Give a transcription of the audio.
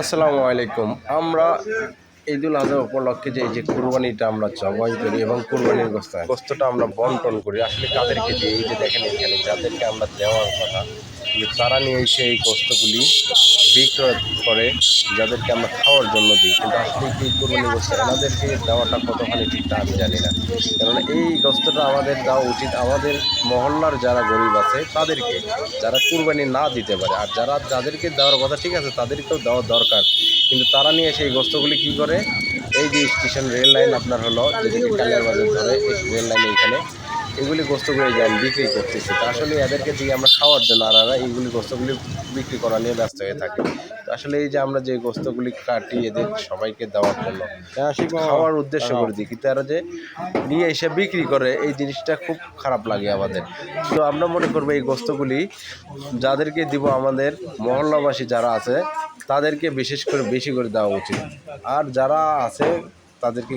আসসালামু আলাইকুম। আমরা ঈদুল আজহা উপলক্ষে যে এই যে কুরবানিটা আমরা জবাই করি এবং কুরবানির গোস্ত গোস্তটা আমরা বন্টন করি। আসলে কাদেরকে দিই এই যে দেখেন এখানে যাদেরকে আমরা দেওয়ার কথা কিন্তু তারা নিয়ে এসে এই গোস্তগুলি বিক্রয় করে, যাদেরকে আমরা খাওয়ার জন্য দিই। কিন্তু আসলে কি কুরবানি গোস্ত এনাদেরকে দেওয়াটা কতখানি ঠিকটা আমি জানি না। কেননা এই গোস্তটা আমাদের দেওয়া উচিত। আমাদের মহল্লার যারা গরিব আছে, তাদেরকে যারা কুরবানি না দিতে পারে, আর যারা যাদেরকে দেওয়ার কথা ঠিক আছে, তাদেরকেও দেওয়া দরকার। কিন্তু তারা নিয়ে সেই গোস্তগুলি কি করে? এই যে স্টেশন রেল লাইন আপনার হলো, যেদিকে কালিয়ার বাজার ধরে রেল লাইন এইখানে এগুলি গোস্তগুলি যান বিক্রি করতেছে। তো আসলে এদেরকে দিয়ে আমরা খাওয়ার জন্য আর এরা এইগুলি গোস্তগুলি বিক্রি করা নিয়ে ব্যস্ত হয়ে থাকে। তো আসলে এই যে আমরা যে গোস্তগুলি কাটি এদের সবাইকে দেওয়ার জন্য খাওয়ার উদ্দেশ্য করে দিই কিন্তু এরা যে নিয়ে এসে বিক্রি করে এই জিনিসটা খুব খারাপ লাগে আমাদের। তো আমরা মনে করব এই গোস্তগুলি যাদেরকে দিব আমাদের মহল্লাবাসী যারা আছে তাদেরকে বিশেষ করে বেশি করে দেওয়া উচিত। আর যারা আছে তাদেরকে